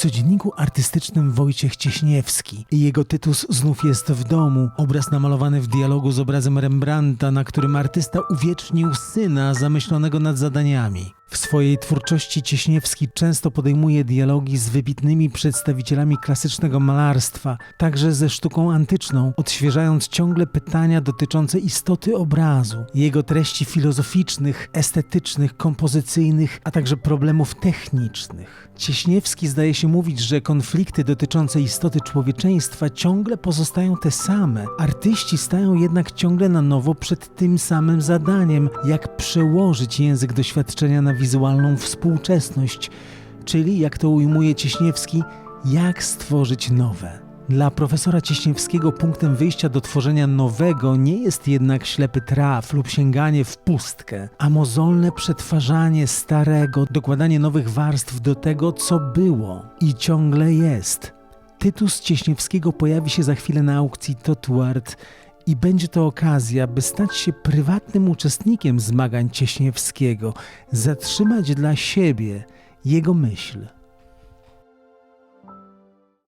codzienniku artystycznym Wojciech Cieśniewski. Jego tytus znów jest w domu. Obraz namalowany w dialogu z obrazem Rembrandta, na którym artysta uwiecznił syna zamyślonego nad zadaniami. W swojej twórczości Cieśniewski często podejmuje dialogi z wybitnymi przedstawicielami klasycznego malarstwa, także ze sztuką antyczną, odświeżając ciągle pytania dotyczące istoty obrazu, jego treści filozoficznych, estetycznych, kompozycyjnych, a także problemów technicznych. Cieśniewski zdaje się mówić, że konflikty dotyczące istoty człowieczeństwa ciągle pozostają te same. Artyści stają jednak ciągle na nowo przed tym samym zadaniem, jak przełożyć język doświadczenia na wizualną współczesność, czyli, jak to ujmuje Cieśniewski, jak stworzyć nowe. Dla profesora Cieśniewskiego punktem wyjścia do tworzenia nowego nie jest jednak ślepy traf lub sięganie w pustkę, a mozolne przetwarzanie starego, dokładanie nowych warstw do tego, co było i ciągle jest. Tytus Cieśniewskiego pojawi się za chwilę na aukcji Totuart i będzie to okazja, by stać się prywatnym uczestnikiem zmagań Cieśniewskiego, zatrzymać dla siebie jego myśl.